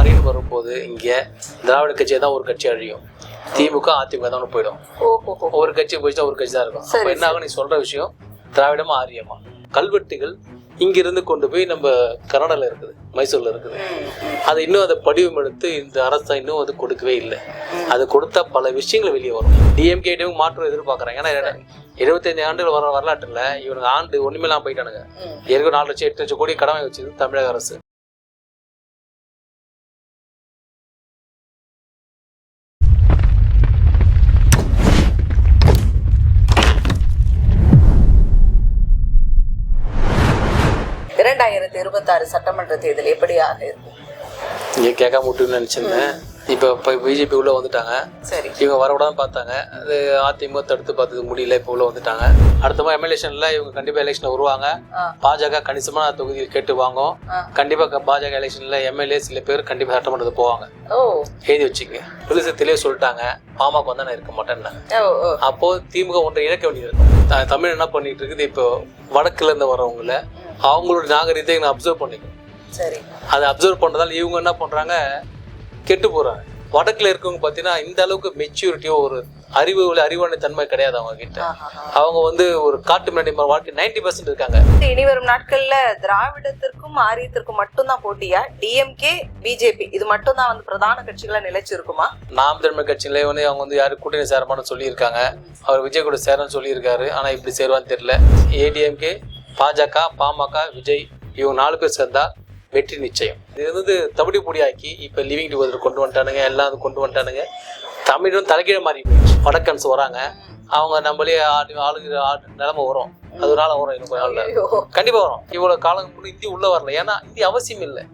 மாறின்னு வரும்போது இங்கே திராவிட கட்சி தான் ஒரு கட்சி அழியும். திமுக அதிமுக தான் போயிடும். ஒரு கட்சி போயிடுச்சா ஒரு கட்சி தான் இருக்கும். அப்போ என்ன ஆகும்? நீ சொல்ற விஷயம் திராவிடமா ஆரியமா? கல்வெட்டுகள் இங்கிருந்து கொண்டு போய் நம்ம கன்னடால இருக்குது மைசூர்ல இருக்குது. அதை இன்னும் அதை படிவம் எடுத்து இந்த அரசு இன்னும் அது கொடுக்கவே இல்லை. அது கொடுத்தா பல விஷயங்கள் வெளியே வரும். டிஎம்கே மாற்றம் எதிர்பார்க்குறாங்க. ஏன்னா எழுபத்தைந்து ஆண்டுகள் வர வரலாற்றுல இவனுங்க ஆண்டு ஒண்ணுமே போயிட்டானுங்க. ஏற்கனவே நாலு லட்சம் எட்டு லட்சம் கோடி கடமை வச்சது தமிழக அரசு. இரண்டாயிரத்தி இருபத்தாறு சட்டமன்ற தேர்தல் எப்படியாக இருக்கும்? இங்கே கேட்காம விட்டுன்னு நினச்சிருந்தேன். இப்போ இப்போ பிஜேபி உள்ள வந்துட்டாங்க. சரி. இவங்க வரவிடாம பார்த்தாங்க. அது அதிமுக தடுத்து பார்த்தது முடியல இப்போ உள்ள வந்துட்டாங்க. அடுத்த மாதிரி எம்எல்ஏஷன்ல இவங்க கண்டிப்பா எலெக்ஷன் வருவாங்க. பாஜக கணிசமான தொகுதியில் கேட்டு வாங்கும். ஆ. கண்டிப்பா க- பாஜக எலெக்ஷன்ல எம்எல்ஏ சில பேர் கண்டிப்பா சட்டமன்றத்துக்கு போவாங்க. ஓ. எழுதி வச்சுங்க. புதுசு தெளிவாக சொல்லிட்டாங்க. பாமக வந்து நான் இருக்க மாட்டேன்னாங்க ஓ ஓ. அப்போ திமுக ஒன்றை இழக்க வேண்டியது இருக்கும் தமிழ் என்ன பண்ணிட்டு இருக்குது? இப்போ வடக்குல இருந்து வரவங்கள அவங்களோட நாகரீகத்தை நான் அப்சர்வ் பண்ணிக்கணும் சரி. அதை அப்சர்வ் பண்ணுறதால இவங்க என்ன பண்ணுறாங்க கெட்டு போகிறாங்க வடக்கில் இருக்கவங்க பார்த்தீங்கன்னா இந்த அளவுக்கு மெச்சூரிட்டியோ ஒரு அறிவு அறிவான தன்மை கிடையாது அவங்க கிட்ட. அவங்க வந்து ஒரு காட்டு மிராண்டி வாழ்க்கை நைன்டி பர்சன்ட் இருக்காங்க. இனி வரும் நாட்கள்ல திராவிடத்திற்கும் ஆரியத்திற்கும் மட்டும்தான் போட்டியா? டிஎம்கே பிஜேபி இது மட்டும்தான் வந்து பிரதான கட்சிகளா நிலைச்சிருக்குமா? நாம் தமிழ் கட்சியில வந்து அவங்க வந்து யாரும் கூட்டணி சேரமான்னு சொல்லியிருக்காங்க. அவர் விஜய் கூட சேரன்னு சொல்லியிருக்காரு. ஆனால் இப்படி சேருவான்னு தெரியல. ஏடிஎம்கே பாஜக பாமக விஜய் இவங்க நாலு பேர் சேர்ந்தா வெற்றி நிச்சயம். இது வந்து தவிடி பொடியாக்கி இப்போ லிவிங் டுகெதர் கொண்டு வந்துட்டானுங்க எல்லாம் கொண்டு வந்துட்டானுங்க. தமிழும் தலைகீழ மாறி வடக்கன்ஸ் வராங்க. அவங்க நம்மளே ஆடு ஆளுகிற ஆடு நிலைமை வரும். அதனால வரும் இன்னும் கொஞ்ச நாள்ல. ஐயோ. கண்டிப்பா வரும். இவ்வளவு காலம் முன்ன இந்தி உள்ள வரல. ஏன்னா இந்தி அவசியம் இல்லை.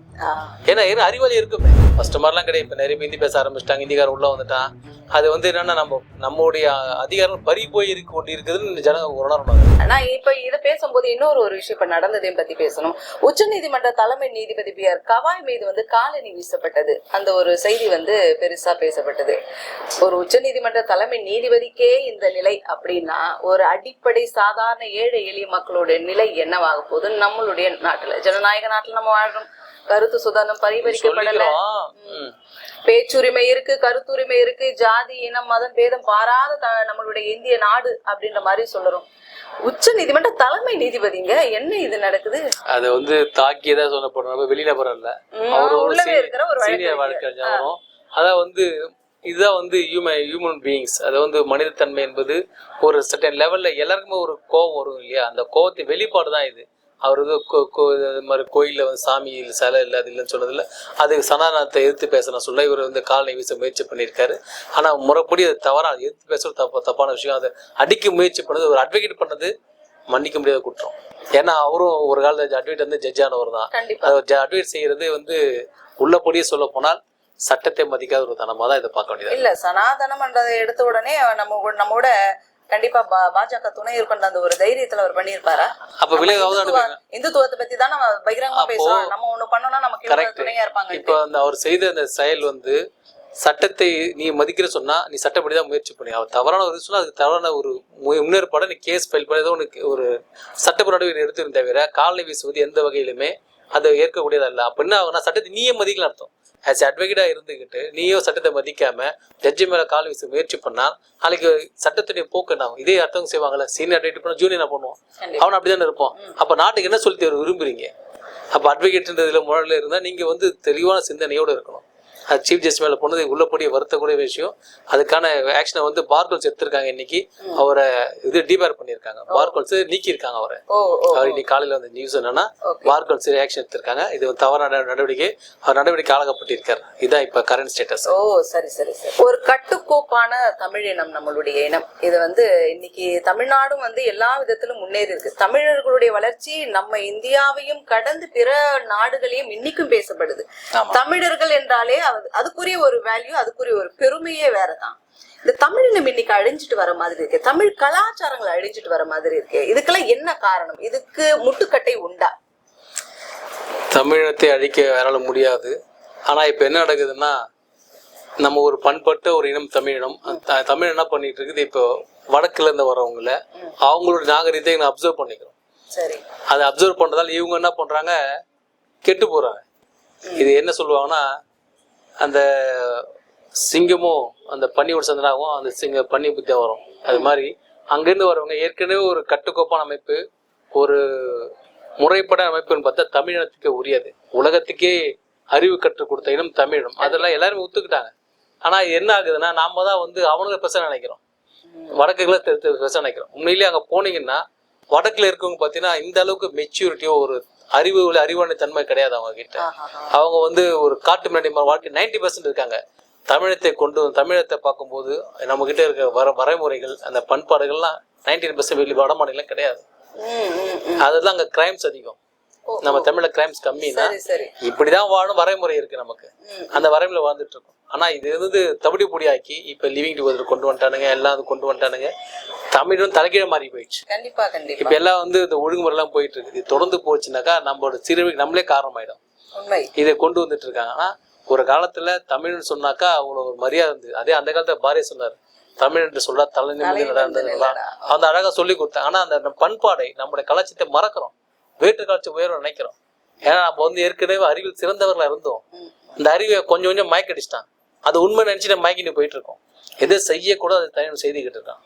ஏன்னா ஏன்னா அறிவாளி இருக்குமே. ஃபர்ஸ்ட் மாதிரிலாம் கிடையாது. இப்போ நிறைய ஹிந்தி பேச ஆரம்பிச்சிட்டாங்க. ஹிந்திக்காரன் உள்ள வந்துட்டான் அது வந்து என்னன்னா நம்ம நம்மளுடைய அதிகாரம் பறி போய் இருக்க கொண்டு இருக்குதுன்னு ஜனங்க உணரணும் ஆனா இப்ப இதை பேசும்போது இன்னொரு ஒரு விஷயம் இப்ப நடந்ததையும் பத்தி பேசணும். உச்சநீதிமன்ற தலைமை நீதிபதி பி ஆர் கவாய் மீது வந்து காலணி வீசப்பட்டது. அந்த ஒரு செய்தி வந்து பெருசா பேசப்பட்டது. ஒரு உச்சநீதிமன்ற தலைமை நீதிபதிக்கே இந்த நிலை அப்படின்னா ஒரு அடிப்படை சாதாரண ஏழை எளிய மக்களுடைய நிலை என்னவாக போகுது? நம்மளுடைய நாட்டுல ஜனநாயக நாட்டுல நம்ம வாழ்றோம். கருத்து சுதந்திரம் ம். பேச்சுரிமை இருக்கு கருத்துரிமை இருக்கு ஜாதி இனம் மதம் பேதம் பாராத நம்மளுடைய இந்திய நாடு அப்படின்ற மாதிரி சொல்லுறோம் உச்ச நீதிமன்ற தலைமை நீதிபதிங்க என்ன இது நடக்குது? அது வந்து தாக்கியதா சொல்லப்படும் நம்ம வெளிநபர் அல்ல ம், அவர் ஒரு உள்ளவே இருக்கிற ஒரு சீனியர் வழக்கறிஞர். வழக்கறிஞர் வரும் அதான் வந்து இதுதான் வந்து ஹியூமன் ஹியூமன் பீயிங்ஸ் அது வந்து மனிதத்தன்மை என்பது ஒரு சர்டன் லெவல்ல எல்லாருக்குமே ஒரு கோபம் வரும் இல்லையா? அந்த கோபத்தை வெளிப்பாடு தான் இது. அவர் வந்து இது மாதிரி கோயிலில் வந்து சாமி இல்ல, சிலை இல்லை அது இல்லைன்னு சொன்னதில்ல அது சனாதனத்தை எதிர்த்து பேசணும் சொல்ல இவர் வந்து காலனை வீச முயற்சி பண்ணியிருக்காரு. ஆனால் முறைப்படி அது தவறா அது எதிர்த்து பேசுறது தப்பு தப்பான விஷயம். அதை அடிக்க முயற்சி பண்ணது ஒரு அட்வொகேட் பண்ணது மன்னிக்க முடியாத குற்றம். ஏன்னா அவரும் ஒரு காலத்தில் அட்வொகேட் வந்து ஜட்ஜ் ஆனவர் தான். அதை அட்வைட் செய்யறது வந்து உள்ளபடியே சொல்ல போனால் சட்டத்தை மதிக்காத ஒரு தனமா தான் இதை பார்க்க வேண்டியது இல்ல சனாதனம்ன்றதை எடுத்த உடனே நம்ம நம்மோட கண்டிப்பா பா- பாஜக துணை இருக்கின்ற அந்த ஒரு தைரியத்துல அவர் பண்ணியிருப்பாரா? அப்ப இந்துத்துவ- இந்துத்துவத்தை பத்தி தான் நம்ம பகிரங்கமா பேசுறோம். நம்ம ஒண்ணு பண்ணோம்னா நமக்கு. துணையா இருப்பாங்க. இப்போ அந்த அவர் செய்த அந்த செயல் வந்து சட்டத்தை நீ மதிக்கிற சொன்னா நீ சட்டப்படி தான் முயற்சி பண்ணி. அவர் தவறான ஒரு சொன்னா அதுக்கு தவறான ஒரு முன்னேற்பாடை நீ கேஸ் ஃபைல் பண்ணி உனக்கு ஒரு சட்டப்படி எடுத்துருந்த தவிர காலனி வீசுவது எந்த வகையிலுமே அதை ஏற்கக்கூடியது அல்ல அப்ப என்ன ஆகுனா சட்டத்தை நீயே மதிக்கலாம் அர்த்தம். ஆஸ் அட்வொகேட்டா இருந்துகிட்டு நீயோ சட்டத்தை மதிக்காம ஜட்ஜி மேல கால் வீச முயற்சி பண்ணா நாளைக்கு சட்டத்துடைய போக்கு என்ன ஆகும்? இதே அர்த்தம் செய்வாங்கல்ல சீனியர் அட்வொகேட் பண்ண ஜூனியர் என்ன பண்ணுவோம். அவன் அப்படிதானே இருப்பான். அப்ப நாட்டுக்கு என்ன சொல்லி தர விரும்புறீங்க? அப்ப அட்வொகேட்ன்றதுல முறையில் இருந்தா நீங்க வந்து தெளிவான சிந்தனையோட இருக்கணும். சீஃப் ஜஸ்டிஸ் மேல போனது உள்ளபடிய வருத்தக்கூடிய விஷயம். அதுக்கான ஆக்ஷனை வந்து பார்கோல்ஸ் எடுத்திருக்காங்க இன்னைக்கு. அவரை இது டிபேர் பண்ணியிருக்காங்க. பார்கோல்ஸ் நீக்கியிருக்காங்க அவரை. அவர் இன்னைக்கு காலையில வந்த நியூஸ் என்னன்னா. பார்கோல்ஸ் ஆக்ஷன் எடுத்திருக்காங்க. இது தவறான நடவடிக்கை. அவர் நடவடிக்கை ஆளாகப்பட்டிருக்கார் இதுதான் இப்ப கரண்ட் ஸ்டேட்டஸ் ஓ சரி சரி சரி. ஒரு கட்டுக்கோப்பான தமிழ் இனம் நம்மளுடைய இனம். இது வந்து இன்னைக்கு தமிழ்நாடும் வந்து எல்லா விதத்திலும் முன்னேறி இருக்கு. தமிழர்களுடைய வளர்ச்சி நம்ம இந்தியாவையும் கடந்து பிற நாடுகளையும் இன்னைக்கும் பேசப்படுது. தமிழர்கள் என்றாலே அது- அதுக்குரிய ஒரு வேல்யூ அதுக்குரிய ஒரு பெருமையே வேறதான். இந்த தமிழ் இனம் இன்னைக்கு அழிஞ்சிட்டு வர மாதிரி இருக்கு. தமிழ் கலாச்சாரங்கள் அழிஞ்சிட்டு வர மாதிரி இருக்கு. இதுக்கெல்லாம் என்ன காரணம்? இதுக்கு முட்டுக்கட்டை உண்டா? தமிழத்தை அழிக்க யாரால முடியாது. ஆனா இப்ப என்ன நடக்குதுன்னா நம்ம ஒரு பண்பட்ட ஒரு இனம் தமிழினம். தமிழ் என்ன பண்ணிட்டு இருக்குது? இப்போ வடக்குல இருந்து வரவங்கள அவங்களோட நாகரிகத்தை நான் அப்சர்வ் பண்ணிக்கிறோம். சரி. அதை அப்சர்வ் பண்றதால இவங்க என்ன பண்றாங்க? கெட்டு போறாங்க. இது என்ன சொல்லுவாங்கன்னா அந்த சிங்கமும் அந்த பன்னியோட சந்தனாகவும் அந்த சிங்க பன்னி புத்தியாக வரும். அது மாதிரி அங்கேருந்து வரவங்க ஏற்கனவே ஒரு கட்டுக்கோப்பான அமைப்பு ஒரு முறைப்பட அமைப்புன்னு பார்த்தா தமிழினத்துக்கு உரியது. உலகத்துக்கே அறிவு கற்றுக் கொடுத்த இனம் தமிழும் அதெல்லாம் எல்லாருமே ஒத்துக்கிட்டாங்க. ஆனால் என்ன ஆகுதுன்னா நாம தான் வந்து அவனுங்க பேச நினைக்கிறோம். வடக்குகளை பேச நினைக்கிறோம். உண்மையிலேயே அங்கே போனீங்கன்னா வடக்குல இருக்கவங்க பார்த்தீங்கன்னா இந்த அளவுக்கு மெச்சூரிட்டியோ ஒரு அறிவு அறிவான தன்மை கிடையாது அவங்க கிட்ட. அவங்க வந்து ஒரு காட்டு மாதிரி வாழ்க்கை நைன்டி பர்சன்ட் இருக்காங்க தமிழத்தை கொண்டு தமிழத்தை பார்க்கும்போது நம்ம கிட்ட இருக்க வர வரைமுறைகள் அந்த பண்பாடுகள்லாம் நைன்டீன் பர்சன்ட் வெளி வட மாநிலம் கிடையாது. அதுதான் அங்க கிரைம்ஸ் அதிகம் நம்ம தமிழ்ல கிரைம்ஸ் சரி இப்படிதான் வாழும் வரைமுறை இருக்கு நமக்கு. அந்த வரைமுறை வாழ்ந்துட்டு இருக்கோம் ஆனா இது வந்து தவிடி பொடியாக்கி இப்ப லிவிங் டுகெதர் கொண்டு வந்துட்டானுங்க எல்லாம் கொண்டு வந்துட்டானுங்க. தமிழும் தலைகீழ மாறி போயிடுச்சு. கண்டிப்பா கண்டிப்பா. இப்ப எல்லாம் வந்து இந்த ஒழுங்குமுறைலாம் போயிட்டு இருக்கு இது தொடர்ந்து போச்சுனாக்கா நம்மளோட சிறுவைக்கு நம்மளே காரணமாயிடும். இதை கொண்டு வந்துட்டு இருக்காங்க ஆனா ஒரு காலத்துல தமிழ்னு சொன்னாக்கா அவ்வளோ ஒரு மரியாதை இருந்தது. அதே அந்த காலத்துல பாரதி சொன்னார் தமிழ் என்று சொல்லா தலை நில்லடா. அந்த அழகா சொல்லி கொடுத்தாங்க ஆனா அந்த பண்பாடை நம்முடைய கலாச்சாரத்தை மறக்கிறோம். வேற்று கலாச்சார உயர்வு நினைக்கிறோம். ஏன்னா நம்ம வந்து ஏற்கனவே அறிவில் சிறந்தவர்களா இருந்தோம். ம். இந்த அறிவை கொஞ்சம் கொஞ்சம் மயக்கடிச்சிட்டான். அது உண்மை நினைச்சு நம்ம மயக்கிட்டு போயிட்டு இருக்கோம் எதை செய்யக்கூட அது தனி செய்துக்கிட்டு இருக்கான்.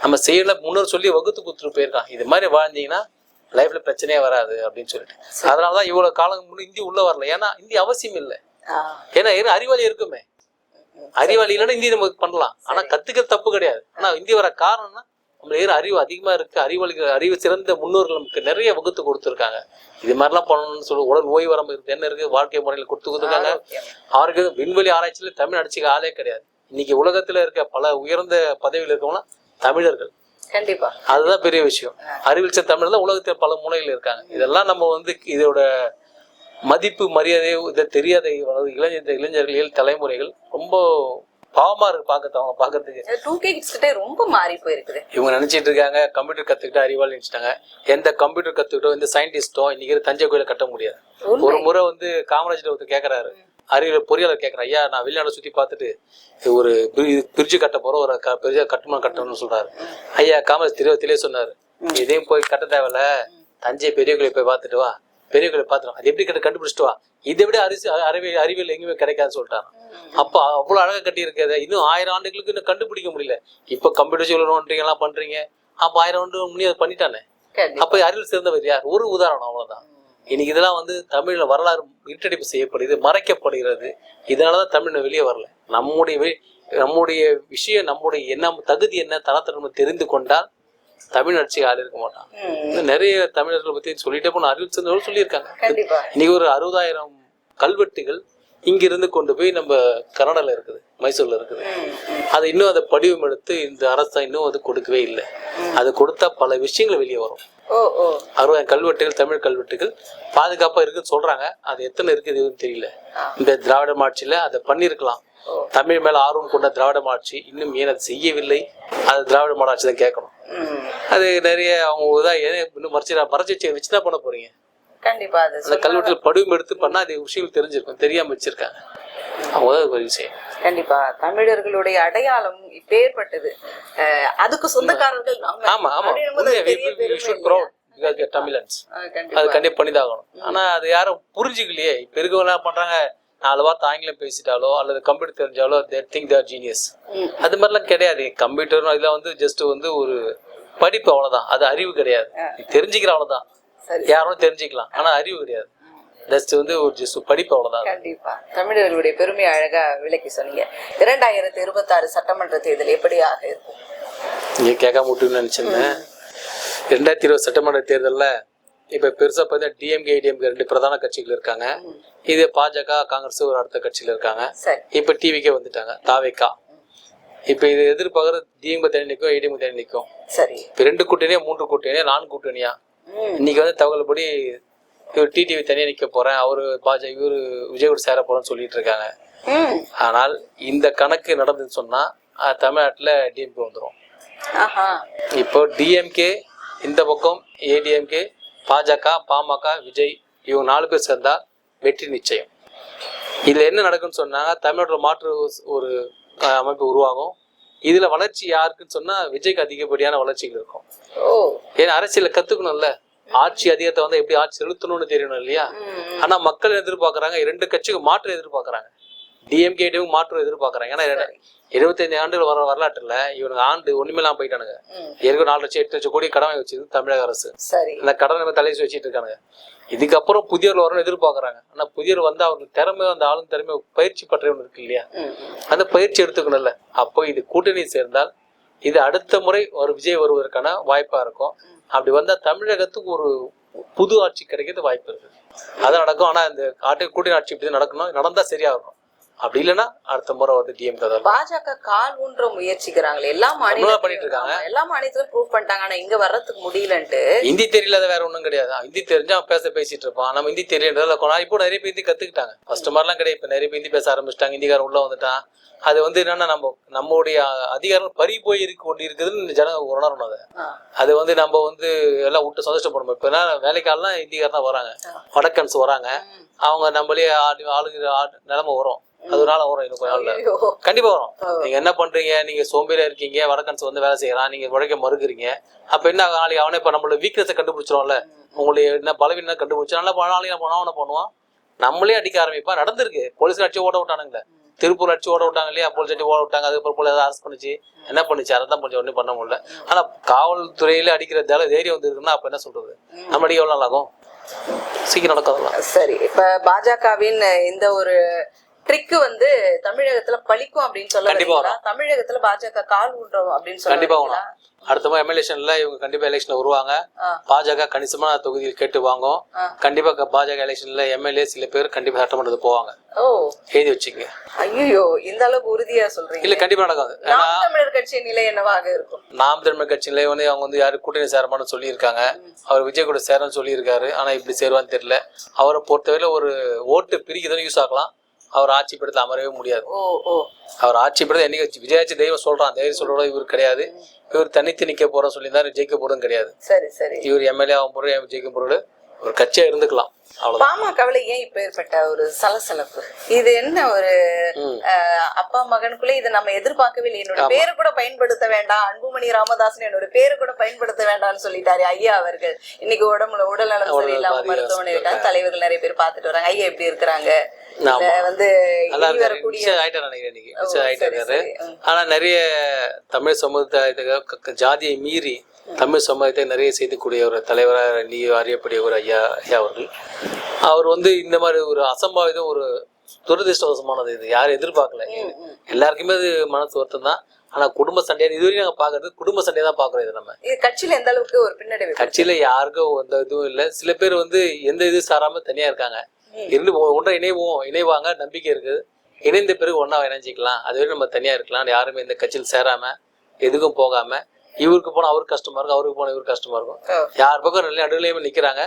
நம்ம செய்யல முன்னோர் சொல்லி வகுத்து கொடுத்துட்டு போயிருக்கான். இது மாதிரி வாழ்ந்தீங்கன்னா லைஃப்ல பிரச்சனையே வராது அப்படின்னு சொல்லிட்டு. அதனாலதான் இவ்வளவு காலம் முன்ன இந்தி உள்ள வரல. ஏன்னா இந்தி அவசியம் இல்லை. ஏன்னா ஏன்னா அறிவாளி இருக்குமே. அறிவாளி இல்லைன்னா இந்தி நமக்கு பண்ணலாம். ஆனா கத்துக்கிறது தப்பு கிடையாது. ஆனா இந்தி வர காரணம்னா நம்ம ஏற அறிவு அதிகமா இருக்கு அறிவாளிகள் அறிவு சிறந்த முன்னோர்கள் நமக்கு நிறைய வகுத்து கொடுத்துருக்காங்க. இது மாதிரிலாம் பண்ணணும்னு சொல்லி உடல் ஓய்வு வரம்பு இருக்கு. என்ன இருக்கு? வாழ்க்கை முறையில கொடுத்து கொடுத்துருக்காங்க. அவருக்கு விண்வெளி ஆராய்ச்சியில தமிழ் அடிச்சுக்க ஆளே கிடையாது. இன்னைக்கு உலகத்துல இருக்க பல உயர்ந்த பதவியில் இருக்கவங்களாம் தமிழர்கள். கண்டிப்பா. அதுதான் பெரிய விஷயம். அறிவியல் சார் தமிழ் தான் உலகத்தில் பல மூலையில் இருக்காங்க. இதெல்லாம் நம்ம வந்து இதோட மதிப்பு மரியாதை இதை தெரியாத இளைஞர் இளைஞர்கள் இள தலைமுறைகள் ரொம்ப பாவமா இருக்கு பார்க்கறது அவங்க பார்க்கறதுக்கு டூ கே கிட்ஸ் கிட்டே ரொம்ப மாறி போயிருக்குது. இவங்க நினைச்சிட்டு இருக்காங்க கம்ப்யூட்டர் கத்துக்கிட்டா அறிவாளி நினைச்சிட்டாங்க. எந்த கம்ப்யூட்டர் கத்துக்கிட்டோ எந்த சயின்டிஸ்டோ இன்னைக்கு தஞ்சை கோயிலை கட்ட முடியாது. ஒரு முறை வந்து காமராஜர் ஒருத்தர் கேட்கறாரு அறிவியல் பொறியாளர் கேட்கறாரு ஐயா நான் வெளிநாடு சுத்தி பார்த்துட்டு ஒரு பிரிட்ஜ் கட்ட போறோம் ஒரு க- பெரிய கட்டுமானம் கட்டணும்னு சொல்றாரு. ஐயா காமராஜ் தெளிவத்திலே சொன்னாரு. இதையும் போய் கட்ட தேவையில்ல. தஞ்சை பெரிய கோயிலை போய் பார்த்துட்டு வா. பெரிய கோயிலை பார்த்துட்டு அது எப்படி கட்ட கண்டுபிடிச்சிட்டு வா. இதை விட அரிசி அறிவியல் அறிவியல் எங்கேயுமே கிடைக்காதுன்னு சொல்லிட்டாங்க அப்ப அவ்வளவு அழகா கட்டி இருக்கிறத இன்னும் ஆயிரம் ஆண்டுகளுக்கு இன்னும் கண்டுபிடிக்க முடியல. இப்ப கம்ப்யூட்டர் சொல்லணும்ன்றீங்க எல்லாம் பண்றீங்க. அப்ப ஆயிரம் ஆண்டு முன்னே அதை பண்ணிட்டானே. அப்ப அறிவில் சிறந்தவர் யார்? ஒரு உதாரணம் அவ்வளவுதான். இன்னைக்கு இதெல்லாம் வந்து தமிழ்ல வரலாறு இருட்டடிப்பு செய்யப்படுது மறைக்கப்படுகிறது. இதனாலதான் தமிழ்ல வெளியே வரல. நம்முடைய நம்முடைய விஷயம் நம்முடைய என்ன தகுதி என்ன தரத்திறமை தெரிந்து கொண்டால் தமிழ் நடிச்சு ஆள் இருக்க மாட்டான். நிறைய தமிழர்கள் பத்தி சொல்லிட்டே போன அறிவில் சிறந்தவர்கள் சொல்லியிருக்காங்க. இன்னைக்கு ஒரு அறுபதாயிரம் கல்வெட்டுகள் இங்கிருந்து கொண்டு போய் நம்ம கனடால இருக்குது மைசூர்ல இருக்குது. அதை இன்னும் அதை படிவம் எடுத்து இந்த அரசு இன்னும் அது கொடுக்கவே இல்லை. அது கொடுத்தா பல விஷயங்கள் வெளியே வரும். அறுபதாயிரம் கல்வெட்டுகள் தமிழ் கல்வெட்டுகள் பாதுகாப்பா இருக்குன்னு சொல்றாங்க. அது எத்தனை இருக்குது எதுவும் தெரியல. இந்த திராவிட மாட்சியில அதை பண்ணியிருக்கலாம். ஓ. தமிழ் மேல ஆர்வம் கொண்ட திராவிட மாட்சி இன்னும் ஏன் அதை செய்யவில்லை? அது திராவிட மாடாட்சி தான் கேட்கணும். அது நிறைய அவங்க தான் ஏன் இன்னும் மறைச்சு மறைச்சு வச்சு வச்சு தான் பண்ண போறீங்க? கண்டிப்பா அது அந்த கல்வெட்டுகள் படிவம் எடுத்து பண்ணா அது விஷயங்கள் தெரிஞ்சிருக்கும் தெரியாம வச்சிருக்காங்க. கண்டிப்பா தமிழர்களுடைய அடையாளம் இப்பேற்பட்டது. அதுக்கு சொந்தக்காரர்கள் ஆமா ஆமா? தமிழன்ஸ் அது கண்டிப்பா. கண்டிப்பா பண்ணிதாகணும். ஆனா அது யாரும் புரிஞ்சுக்கலையே. இப்ப இருக்கவங்க என்ன பண்றாங்க. நாலு வார்த்தை ஆங்கிலம் பேசிட்டாலோ அல்லது கம்ப்யூட்டர் தெரிஞ்சாலோ தே திங்க் தேர் ஜீனியஸ். அது மாதிரிலாம் கிடையாது. கம்ப்யூட்டர் இதெல்லாம் வந்து ஜஸ்ட் வந்து ஒரு படிப்பு அவ்வளவுதான். அது அறிவு கிடையாது. தெரிஞ்சுக்கிற அவ்வளவுதான். சரி. யாரும் தெரிஞ்சுக்கலாம். ஆனா அறிவு கிடையாது. ஜஸ்ட் வந்து ஒரு ஜஸ்ட் படிப்பு அவ்வளவுதான். கண்டிப்பா. தமிழர்களுடைய பெருமை அழகா விளக்கி சொன்னீங்க. இரண்டாயிரத்தி இருபத்தாறு சட்டமன்ற தேர்தல் எப்படியாக இருக்கும்? நீங்க கேட்காம விட்டுன்னு நினைச்சிருந்தேன். ரெண்டாயிரத்தி இருபது சட்டமன்ற தேர்தல்ல இப்ப பெருசா பார்த்தா டிஎம்கே ஐடிஎம்கே ரெண்டு பிரதான கட்சிகள் இருக்காங்க. இது பாஜக காங்கிரஸ் ஒரு அடுத்த கட்சியில இருக்காங்க. இப்ப டிவிக்கே வந்துட்டாங்க தாவேக்கா. இப்ப இது எதிர்பார்க்கறது டிஎம்கே தனி நிற்கும் ஏடிஎம்கே தனி நிற்கும் சரி. இப்ப ரெண்டு கூட்டணியா மூன்று கூட்டணியா நான்கு கூட்டணியா. இன்னைக்கு வந்து தகவல் படி இவர் டிடிவி தனியா நிக்க போறேன் அவரு பாஜக இவரு விஜய் சேர போறேன்னு சொல்லிட்டு இருக்காங்க. ஆனால் இந்த கணக்கு நடந்துன்னு சொன்னா அஹ், தமிழ்நாட்டுல டிஎம்கே வந்துரும். ஆஹா. இப்போ டிஎம்கே இந்த பக்கம் ஏடிஎம்கே பாஜக பாமக விஜய் இவங்க நாலு பேர் சேர்ந்தா வெற்றி நிச்சயம். இதுல என்ன நடக்கும்னு சொன்னாங்க தமிழ்நாட்டில் மாற்று ஒரு அமைப்பு உருவாகும். இதுல வளர்ச்சி யாருக்குன்னு சொன்னா விஜய்க்கு அதிகப்படியான வளர்ச்சிகள் இருக்கும். ஏன்னா அரசியல கத்துக்கணும்ல. ஆட்சி அதிகாரத்தை வந்து எப்படி ஆட்சி செலுத்தணும்னு தெரியணும் இல்லையா. ஆனா மக்கள் எதிர்பார்க்கறாங்க இரண்டு கட்சிக்கு மாற்று எதிர்பார்க்கறாங்க. டிஎம்கே மாற்றம் எதிர்பார்க்கறாங்க. ஏன்னா எழுபத்தஞ்சு ஆண்டுகள் வர வரலாற்றுல இவனுக்கு ஆண்டு ஒண்ணுமே இல்லாம போயிட்டானுங்க. ஏற்கனவே நாலு லட்சம் எட்டு லட்சம் கோடி கடன் வச்சது தமிழக அரசு. சரி. அந்த கடனை தலையை வச்சுட்டு இருக்கானுங்க இதுக்கப்புறம் புதியவர் வரணும்னு எதிர்பார்க்கறாங்க. ஆனா புதியவர் வந்து அவருக்கு திறமை அந்த ஆளும் திறமை பயிற்சி பற்றவன் இருக்கு இல்லையா. அந்த பயிற்சி எடுத்துக்கணும்ல. அப்போ இது கூட்டணி சேர்ந்தால் இது அடுத்த முறை ஒரு விஜய் வருவதற்கான வாய்ப்பா இருக்கும். அப்படி வந்தா தமிழகத்துக்கு ஒரு புது ஆட்சி கிடைக்கிறது வாய்ப்பு இருக்கு. அதான் நடக்கும். ஆனா இந்த ஆட்டு கூட்டணி ஆட்சி இப்படி நடக்கணும். நடந்தா சரியா இருக்கும் அப்படி இல்லைன்னா அடுத்த முறை வந்து டிஎம்கே தான் பாஜக கால் ஊன்ற முயற்சிக்கிறாங்களே. எல்லா பண்ணிட்டு மாநிலத்திலும் இருக்காங்க. எல்லா மாநிலத்திலும் ப்ரூவ் பண்ணிட்டாங்க. ஆனா இங்க வர்றதுக்கு முடியலன்ட்டு. ஹிந்தி தெரியல வேற ஒண்ணும் கிடையாது. ஹிந்தி தெரிஞ்சா அவன் பேச பேசிட்டு இருப்பான். நம்ம ஹிந்தி தெரியன்றதுல கொஞ்ச- இப்போ நிறைய பேர் ஹிந்தி கத்துக்கிட்டாங்க. ஃபர்ஸ்ட் மாதிரிலாம் கிடையாது. இப்போ நிறைய பேர் ஹிந்தி பேச ஆரம்பிச்சிட்டாங்க. ஹிந்திக்காரன் உள்ள வந்துட்டான். அது வந்து என்னன்னா நம்ம நம்மளுடைய அதிகாரம் பறி போய் இருக்கு கொண்டு இருக்குதுன்னு ஜனங்க உணரணும் அதை. அது வந்து நம்ம வந்து எல்லாம் விட்டு சந்தோஷப்படணும். இப்போ என்ன வேலைக்காரெல்லாம் ஹிந்திக்காரன் தான் வராங்க வடக்கன்ஸ் வராங்க. அவங்க நம்மளே ஆளு ஆளுங்கிற ஆள் நிலைமை வரும். அதனால வரும் இன்னும் கொஞ்ச நாள்ல. கண்டிப்பா வரும். நீங்க என்ன பண்றீங்க? நீங்க சோம்பேறியா இருக்கீங்க வடக்கன்ஸ் வந்து வேலை செய்யறான் நீங்க உழைக்க மறுக்கிறீங்க. அப்ப என்ன ஆகும்? நாளைக்கு அவனே இப்ப நம்மளோட வீக்னஸை கண்டுபிடிச்சிரும்ல உங்களுடைய என்ன பலவீனம் கண்டுபிடிச்சு நல்லா நாளைக்கு நம்ம அவனை பண்ணுவான். நம்மளே அடிக்க ஆரம்பிப்பான் நடந்திருக்கு. போலீஸ் அடிச்சு ஓட விட்டானுங்களே. திருப்பூர் அடிச்சு ஓட விட்டாங்க இல்லையா? போலீஸ் அடிச்சு ஓட விட்டாங்க. அதுக்கப்புறம் போலீஸ் அரெஸ்ட் பண்ணிச்சு. என்ன பண்ணுச்சு? அதை தான் கொஞ்சம் ஒன்றும் பண்ண முடியல. ஆனா காவல்துறையில அடிக்கிற தைரியம் வந்துருக்குன்னா அப்ப என்ன சொல்றது? நம்ம அடிக்க எவ்வளவு நாள் ஆகும்? சீக்கிரம் நடக்காதெல்லாம். சரி. இப்ப பாஜகவின் இந்த ஒரு ட்ரிக் வந்து தமிழகத்துல பலிக்கும் அப்படின்னு சொல்ல? தமிழகத்துல பாஜக கால் ஊன்றும் அப்படின்னு சொல்ல கண்டிப்பா வரீங்களா? வரும் அடுத்த மாதிரி எம்எல்ஏஷன்ல இவங்க கண்டிப்பா எலெக்ஷன்ல வருவாங்க. பாஜக கணிசமான தொகுதியில் கேட்டு வாங்கும். கண்டிப்பா பாஜக எலெக்ஷன்ல எம்எல்ஏ சில பேர் கண்டிப்பா சட்டமன்றத்துக்கு போவாங்க. எழுதி வச்சுக்கங்க ஐயோ இந்த அளவுக்கு உறுதியா சொல்றீங்க. இல்ல கண்டிப்பா நடக்காது. தமிழர் கட்சியின் நிலை என்னவாக இருக்கும்? நாம் தமிழ் கட்சியில வந்து அவங்க வந்து யாரு கூட்டணி சேரமான்னு சொல்லியிருக்காங்க. அவர் விஜய் கூட சேரன்னு சொல்லியிருக்காரு. ஆனா இப்படி சேருவான்னு தெரியல. அவரை பொறுத்தவரையில ஒரு ஓட்டு பிரிக்குதுன்னு யூஸ் ஆகலாம். அவர் ஆட்சி படத்தில் அமரவே முடியாது. அவர் ஆட்சி படத்தை என்னைக்கு விஜயாச்சி தெய்வம் சொல்றான். தைரியம் சொல்றோட இவர் கிடையாது. இவர் தனித்து நிக்க போறோம் சொல்லியிருந்தாரு ஜெயிக்க போறதும் கிடையாது. சரி சரி. இவர் எம்எல்ஏ ஆகும் பொருள் ஜெயிக்கும் பொருள் ஒரு கட்சியா இருந்துக்கலாம் பாமகவுல ஏன் இப்ப ஏற்பட்ட ஒரு சலசலப்பு? இது என்ன ஒரு அப்பா மகனுக்குள்ள இதை நம்ம எதிர்பார்க்கவே இல்லை. என்னோட பேரு கூட பயன்படுத்த வேண்டாம். அன்புமணி ராமதாசன் என்னோட பேரு கூட பயன்படுத்த வேண்டாம்னு சொல்லிட்டாரு ஐயா அவர்கள். இன்னைக்கு உடம்புல உடல் நலம் சரியில்லாம மருத்துவமனை இருக்காங்க தலைவர்கள் நிறைய பேர் பார்த்துட்டு வராங்க. ஐயா எப்படி இருக்கிறாங்க? வந்து. ஆனா நிறைய தமிழ் சமுதாயத்துக்கு ஜாதியை மீறி தமிழ் சமுதாயத்தை நிறைய செய்யக்கூடிய ஒரு தலைவராக நீ அறியக்கூடிய ஒரு ஐயா ஐயா அவர்கள். அவர் வந்து இந்த மாதிரி ஒரு அசம்பாவிதம் ஒரு துரதிருஷ்டவசமானது இது. யாரும் எதிர்பார்க்கல. எல்லாருக்குமே அது மனசு வருத்தம் தான் ஆனா குடும்ப சண்டையா இதுவரையும் நாங்க பாக்குறது குடும்ப சண்டையை தான் பாக்குறோம் இது நம்ம. இது கட்சியில எந்த அளவுக்கு ஒரு பின்னடைவு கட்சியில யாருக்கும் எந்த இதுவும் இல்லை. சில பேர் வந்து எந்த இது சாராம தனியா இருக்காங்க. இருந்து ஒன்றா இணைவோம் இணைவாங்க நம்பிக்கை இருக்குது. இணைந்த பிறகு ஒன்றா இணைஞ்சிக்கலாம். அதுவரை நம்ம தனியா இருக்கலாம். யாருமே இந்த கட்சியில் சேராம எதுக்கும் போகாம இவருக்கு போனா அவருக்கு கஷ்டமா இருக்கும் அவருக்கு போனா இவருக்கு கஷ்டமா இருக்கும். யார் பக்கம் நல்ல நடுநிலையுமே நிக்கிறாங்க.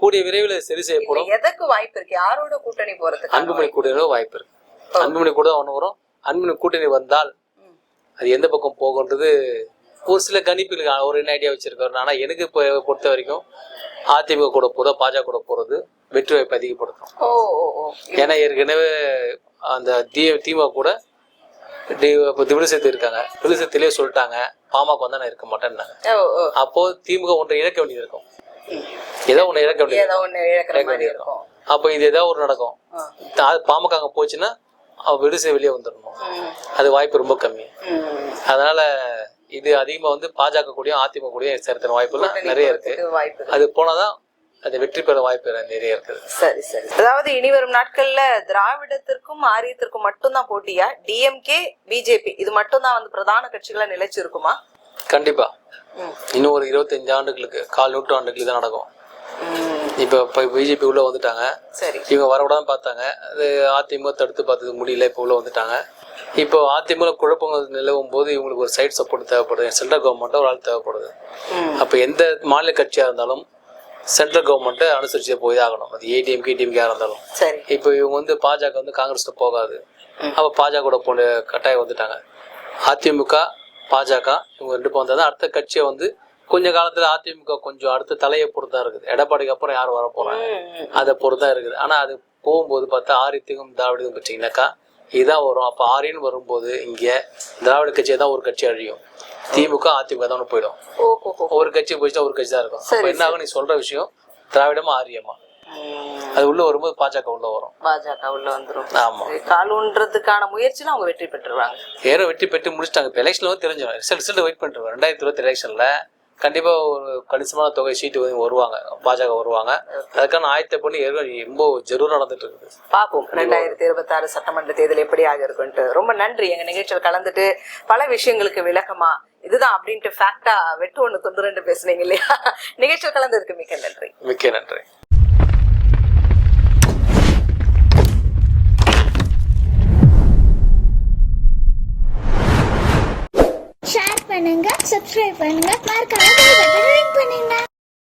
கூடிய விரைவில் சரி செய்யப்படும் எதற்கு வாய்ப்பு இருக்கு? யாரோட கூட்டணி போறதுக்கு? அன்புமணி கூட்டணி வாய்ப்பு இருக்கு. அன்புமணி கூட ஒன்று வரும். அன்புமணி கூட்டணி வந்தால் அது எந்த பக்கம் போகுன்றது ஒரு சில கணிப்புகள் ஒரு என்ன ஐடியா வச்சிருக்காரு ஆனா எனக்கு இப்போ பொறுத்த வரைக்கும் அதிமுக கூட போதோ பாஜக கூட போறது வெற்றி வாய்ப்பு அதிகப்படுத்தும். ஏன்னா ஏற்கனவே அந்த தி திமுக கூட இப்போ விழுசத்து இருக்காங்க. விழுசத்திலே சொல்லிட்டாங்க. பாமக வந்தா நான் இருக்க ஓ அப்போ திமுக ஒன்றை இழக்க வேண்டியது இருக்கும் ஏதோ ஒன்று இழக்க வேண்டியது. ஏதோ இருக்கும். அப்போ இது ஏதாவது ஒரு நடக்கும். அது பாமக அங்கே போச்சுன்னா விடுசை வெளியே வந்துடணும். அது வாய்ப்பு ரொம்ப கம்மி. அதனால இது அதிகமா வந்து பாஜக கூடயும் அதிமுக கூடயும் சேர்த்துன வாய்ப்புலாம் நிறைய இருக்கு. அது போனாதான் அது வெற்றி பெற வாய்ப்பு நிறைய இருக்குது. சரி சரி. அதாவது இனி வரும் நாட்கள்ல திராவிடத்திற்கும் ஆரியத்திற்கும் மட்டும்தான் போட்டியா? டிஎம்கே பிஜேபி இது மட்டும்தான் வந்து பிரதான கட்சிகளா நிலைச்சிருக்குமா? கண்டிப்பா. இன்னும் ஒரு இருபத்தஞ்சு ஆண்டுகளுக்கு கால் நூற்றாண்டுகளுக்கு தான் நடக்கும். இப்போ இப்போ பிஜேபி உள்ள வந்துட்டாங்க. சரி. இவங்க வரக்கூடாதுன்னு பார்த்தாங்க. அது அதிமுக தடுத்து பார்த்தது முடியல இப்போ உள்ள வந்துட்டாங்க. இப்போ அதிமுக குழப்பங்கள் நிலவும் போது இவங்களுக்கு ஒரு சைட் சப்போர்ட் தேவைப்படுது. சென்ட்ரல் கவர்மெண்ட்டை ஒரு ஆள் தேவைப்படுது. அப்போ எந்த மாநில கட்சியாக இருந்தாலும் சென்ட்ரல் கவர்மெண்ட்டை அனுசரிச்சு போய் ஆகணும். அது ஏடிஎம்கே டிஎம்கே இருந்தாலும். சரி. இப்போ இவங்க வந்து பாஜக வந்து காங்கிரஸ்ல போகாது. அப்போ பாஜக கூட போன கட்டாயம் வந்துட்டாங்க. அதிமுக பாஜக இவங்க ரெண்டு பேரும் வந்தால் அடுத்த கட்சியை வந்து கொஞ்ச காலத்துல அதிமுக கொஞ்சம் அடுத்த தலையை பொறுத்து தான் இருக்குது. எடப்பாடிக்கு அப்புறம் யார் வர போறாங்க ம். அதை பொறுத்து தான் இருக்குது. ஆனா அது போகும்போது பார்த்தா ஆரியத்துக்கும் திராவிடத்துக்கும் பார்த்தீங்கன்னாக்கா இதான் வரும். அப்போ ஆரியன்னு வரும்போது இங்க திராவிட கட்சியை தான் ஒரு கட்சி அழியும். திமுக அதிமுக தான் போயிடும். ஒரு கட்சி போயிடுச்சா ஒரு கட்சி தான் இருக்கும். அப்போ என்ன ஆகும்? நீ சொல்ற விஷயம் திராவிடமா ஆரியமா? அது உள்ள வரும்போது பாஜக உள்ள வரும். பாஜக உள்ள வந்துரும். ஆமா. கால் ஊன்றதுக்கான முயற்சியில அவங்க வெற்றி பெற்றுருவாங்க. ஏற வெற்றி பெற்று முடிச்சிட்டாங்க. இப்போ எலெக்ஷன்ல தெரிஞ்சிடும். ரிசல்ட் ரிசல்ட் வெயிட் பண்ணிட்டு ரெண்டாயிரத்தி இருபத்தி எலெக்ஷன்ல கண்டிப்பா ஒரு கணிசமான தொகை சீட்டு வந்து வருவாங்க. பாஜக வருவாங்க. அதுக்கான ஆயத்த பண்ணி ரொம்ப ஜரூர் நடந்துட்டு இருக்குது. பார்ப்போம். ரெண்டாயிரத்தி இருபத்தி ஆறு சட்டமன்ற தேர்தல் எப்படி ஆக இருக்குன்ட்டு ரொம்ப நன்றி. எங்க நிகழ்ச்சியில் கலந்துட்டு பல விஷயங்களுக்கு விளக்கமா இதுதான் அப்படின்ட்டு ஃபேக்டா வெட்டு ஒண்ணு தொண்டு ரெண்டு பேசுனீங்க இல்லையா? நிகழ்ச்சியில் கலந்ததுக்கு மிக்க நன்றி. மிக்க நன்றி. ஷேர் பண்ணுங்க. சப்ஸ்கிரைப் பண்ணுங்க மறக்காம பெல் பண்ணுங்க